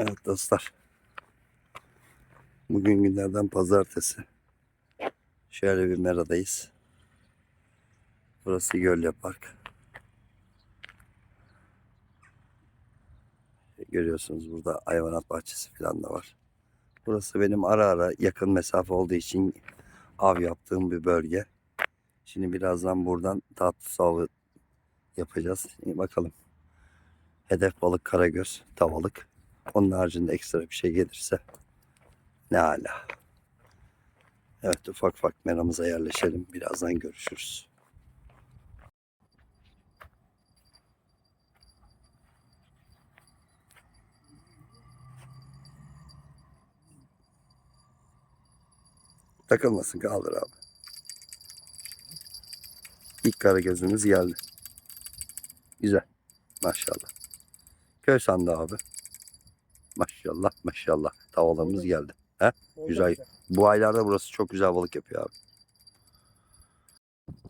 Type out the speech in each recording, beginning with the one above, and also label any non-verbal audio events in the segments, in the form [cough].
Evet dostlar. Bugün günlerden pazartesi. Şöyle bir meradayız. Burası Gölye Park. Görüyorsunuz burada hayvanat bahçesi falan da var. Burası benim ara ara yakın mesafe olduğu için av yaptığım bir bölge. Şimdi birazdan buradan tatlı avı yapacağız. İyi bakalım. Hedef balık karagöz, tavalık. Onun haricinde ekstra bir şey gelirse ne ala. Evet ufak ufak meramıza yerleşelim. Birazdan görüşürüz. Takılmasın kaldır abi. İlk karagözümüz geldi. Güzel. Maşallah. Köy sandı abi. Maşallah maşallah. Tavalarımız geldi. He? Güzel. Bu aylarda burası çok güzel balık yapıyor abi.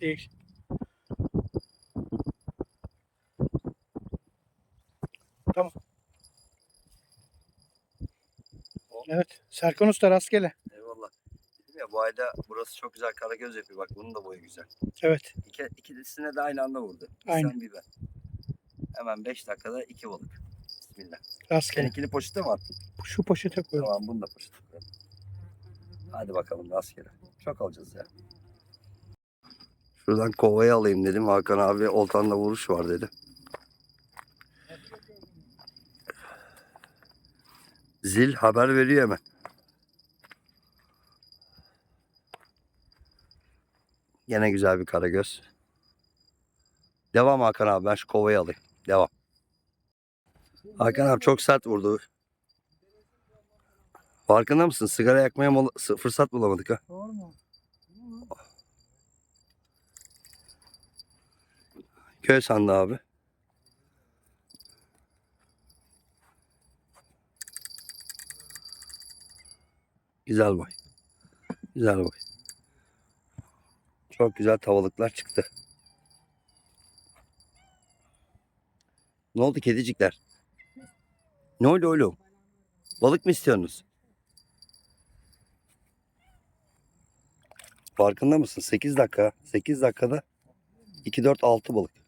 Değil. Tamam. Evet. Serkan Usta rastgele. Eyvallah. Dedim ya bu ayda burası çok güzel karagöz yapıyor. Bak bunun da boyu güzel. Evet. İki, ikisine de aynı anda vurdu. Aynen. Sen bir ben. Hemen 5 dakikada iki balık. Bismillah. Rastgele. Seninkini poşete mi attın? Şu poşete koy. Tamam bunu da poşete koyalım. Hadi bakalım rastgele. Çok alacağız ya. Şuradan kovayı alayım dedim. Hakan abi oltanla vuruş var dedi. Zil haber veriyor hemen. Yine güzel bir karagöz. Devam Hakan abi ben şu kovayı alayım. Devam. Hakan abi çok sert vurdu. Farkında mısın? Sigara yakmaya mola- fırsat bulamadık ha. Doğru mu? Köy sandı abi. Güzel boy. Güzel boy. Çok güzel tavalıklar çıktı. Ne oldu kedicikler? Ne oldu oğlum? Balık mı istiyorsunuz? Farkında mısın? 8 dakika. 8 dakikada 2 4 6 balık.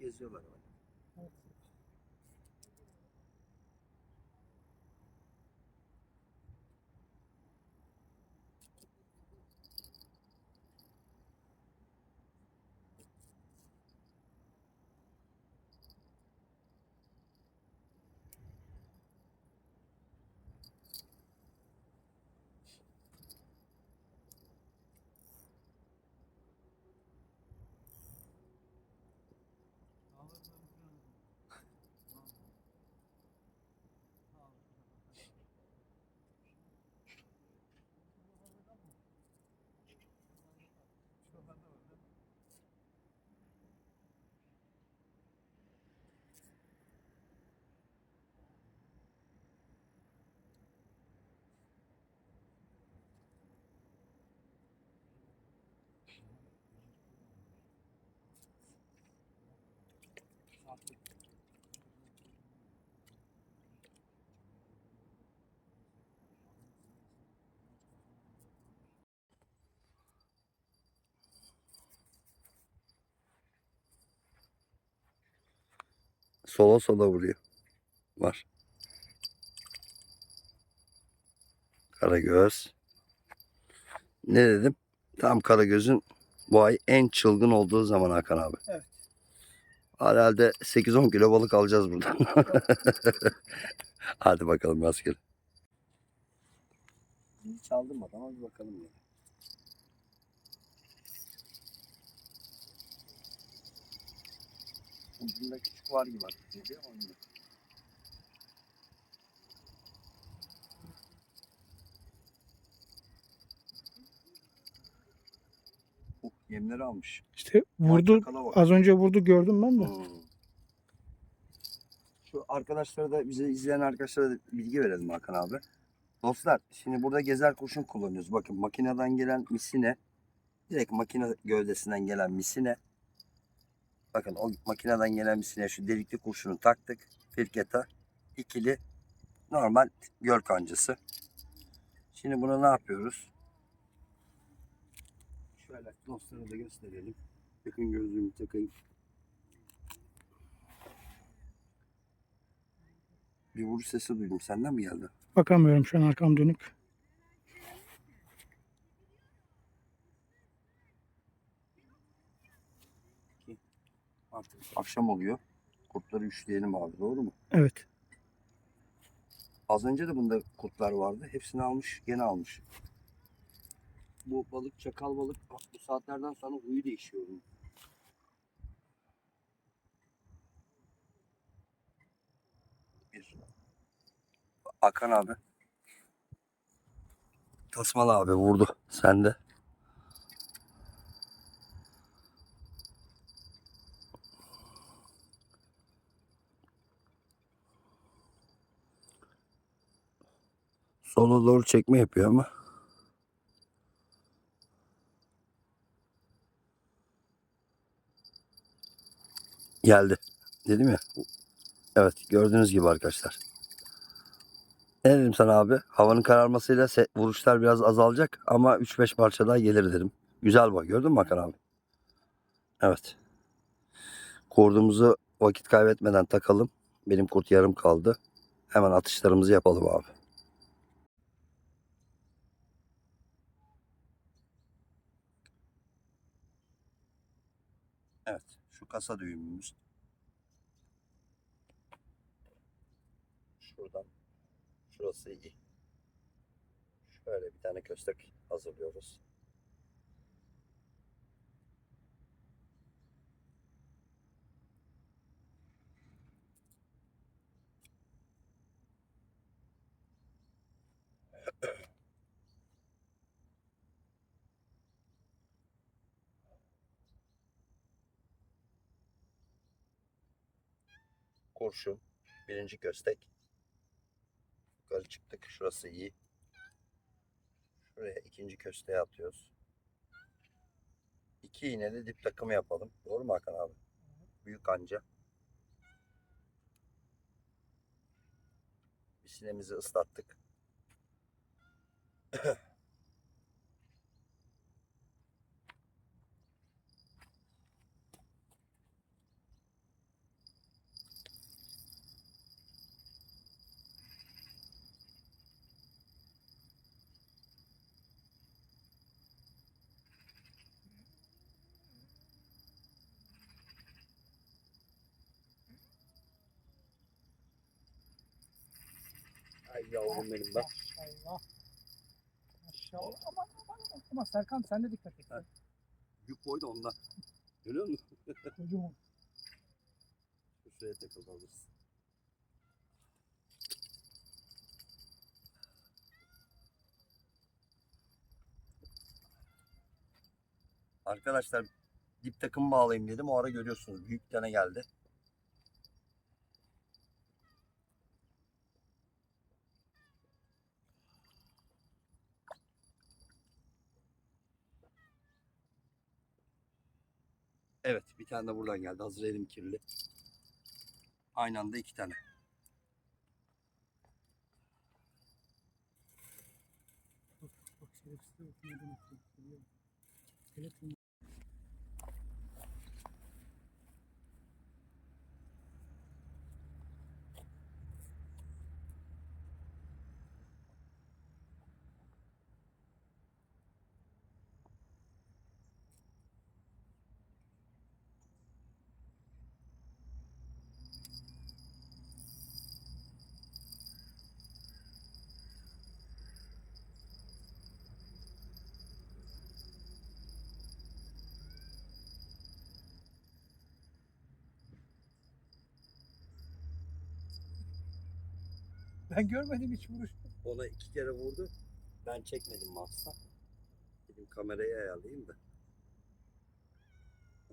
geziyorlar ama. Sola sola vuruyor. Var. Karagöz. Ne dedim? Tam Karagöz'ün Bu ay en çılgın olduğu zaman Hakan abi. Evet. Herhalde 8-10 kilo balık alacağız buradan. [laughs] Hadi bakalım rastgele. Hiç aldırmadı ama bir bakalım ya. Ucunda küçük var gibi artık geliyor ama yemleri almış. İşte vurdu. Az önce vurdu gördüm ben de. Hmm. Şu arkadaşlara da bizi izleyen arkadaşlara da bilgi verelim Hakan abi. Dostlar şimdi burada gezer kurşun kullanıyoruz. Bakın makineden gelen misine direkt makine gövdesinden gelen misine bakın o makineden gelen misine şu delikli kurşunu taktık. Firketa ikili normal göl kancası. Şimdi bunu ne yapıyoruz? Şöyle dostlara da gösterelim. Yakın gözlüğümü takayım. Bir vuruş sesi duydum. Senden mi geldi? Bakamıyorum şu an arkam dönük. Artık akşam oluyor. Kurtları üçleyelim abi doğru mu? Evet. Az önce de bunda kurtlar vardı. Hepsini almış, gene almış. Bu balık çakal balık bu saatlerden sonra huyu değişiyor. bunun. Bir. Akan abi. Tasmalı abi vurdu. Sen de. Sola doğru çekme yapıyor ama. Geldi. Dedim ya. Evet gördüğünüz gibi arkadaşlar. Ne dedim sana abi? Havanın kararmasıyla vuruşlar biraz azalacak ama 3-5 parça daha gelir dedim. Güzel bak gördün mü Hakan abi? Evet. Kurdumuzu vakit kaybetmeden takalım. Benim kurt yarım kaldı. Hemen atışlarımızı yapalım abi. Evet. Şu kasa düğümümüz. Şuradan. Şurası iyi. Şöyle bir tane köstek hazırlıyoruz. Kurşun. Birinci köstek. Yukarı çıktık. Şurası iyi. Şuraya ikinci kösteği atıyoruz. İki iğneli dip takımı yapalım. Doğru mu Hakan abi? Büyük anca. Bir sinemizi ıslattık. [laughs] Ay yavrum benim bak. Maşallah. Maşallah. Aman aman aman. Ama Serkan sen de dikkat et. Yük boy da ondan. Görüyor musun? [laughs] Kocaman. Şuraya takıldı alırız. Arkadaşlar dip takım bağlayayım dedim. O ara görüyorsunuz. Büyük tane geldi. Evet bir tane de buradan geldi. Hazır elim kirli. Aynı anda iki tane. Bak. Telefon. [laughs] Ben görmedim hiç vuruş. Ona iki kere vurdu. Ben çekmedim Mars'tan. Dedim kamerayı ayarlayayım da.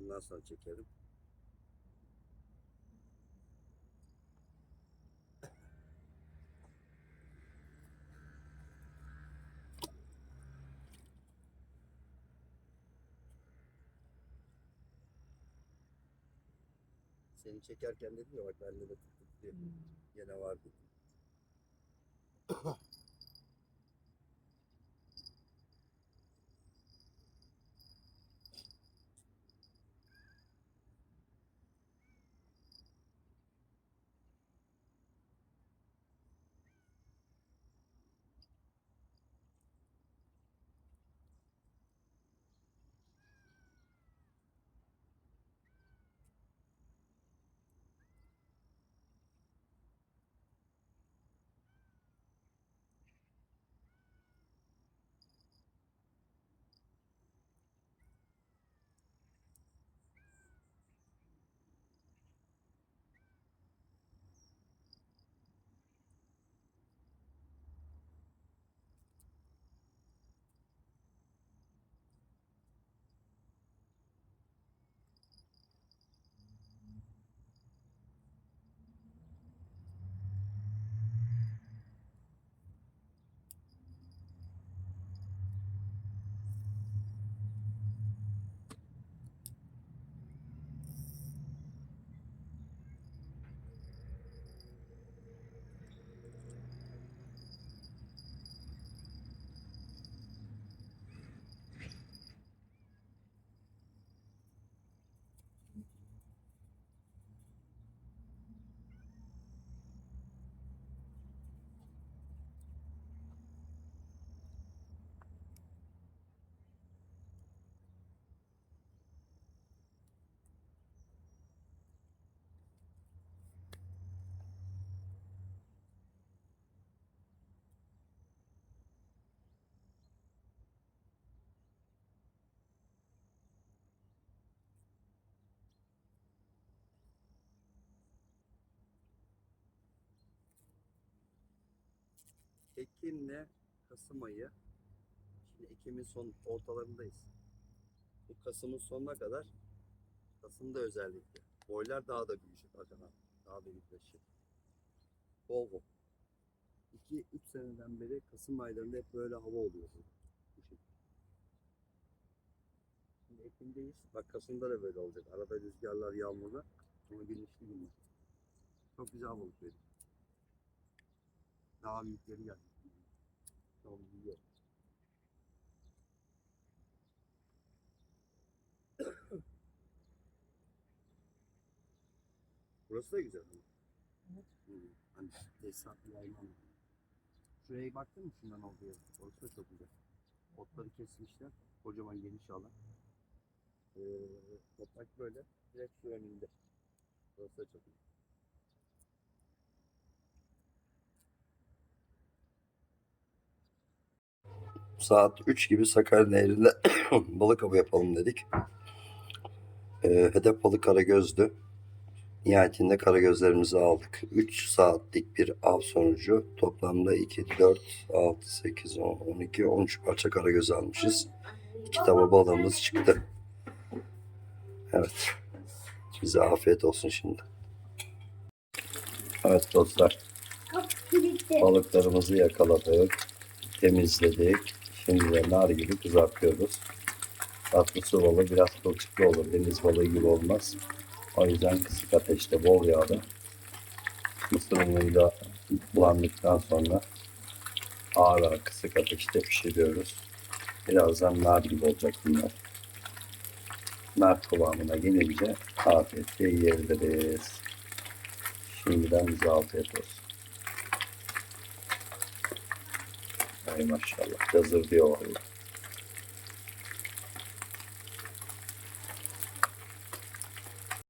Ondan sonra çekerim. Seni çekerken dedim ya bak bende de tık tık diye. Gene var Ekinle Kasım ayı. Şimdi Ekim'in son ortalarındayız. Bu Kasım'ın sonuna kadar Kasım'da özellikle boylar daha da büyüyecek abi. Daha büyükleşecek. Bol bol. 2-3 seneden beri Kasım aylarında hep böyle hava oluyor. Bu şekilde. Şimdi Ekim'deyiz. Bak Kasım'da da böyle olacak. Arada rüzgarlar, yağmurlar. Ama güneşli günler. Çok güzel balık verir. Daha büyükleri geldi. Tamam, büyüyor. Burası da güzel. ama. Evet. Hı, Hani tesisat yayman. Şuraya baktın mı şundan olduğu yer? Orası da çok güzel. Otları kesmişler. Kocaman geniş alan. Ee, toprak böyle. Direkt su önünde. Burası da çok güzel. Saat 3 gibi Sakarya Nehri'nde [coughs] balık avı yapalım dedik. Ee, hedef balık karagözdü. Nihayetinde karagözlerimizi aldık. 3 saatlik bir av sonucu toplamda 2, 4, 6, 8, 10, 12, 13 parça karagöz almışız. 2 tava balığımız çıktı. Evet. Bize afiyet olsun şimdi. Evet dostlar. Balıklarımızı yakaladık. Temizledik. Şimdi de nar gibi kızartıyoruz. Tatlı su balığı biraz kılçıklı olur. Deniz balığı gibi olmaz. O yüzden kısık ateşte bol yağda mısır unuyla bulandıktan sonra ağır ağır kısık ateşte pişiriyoruz. Birazdan nar gibi olacak bunlar. Nar kıvamına gelince afiyetle yiyebiliriz. Şimdiden bize afiyet olsun. Maşallah. Hazır diyor vallahi.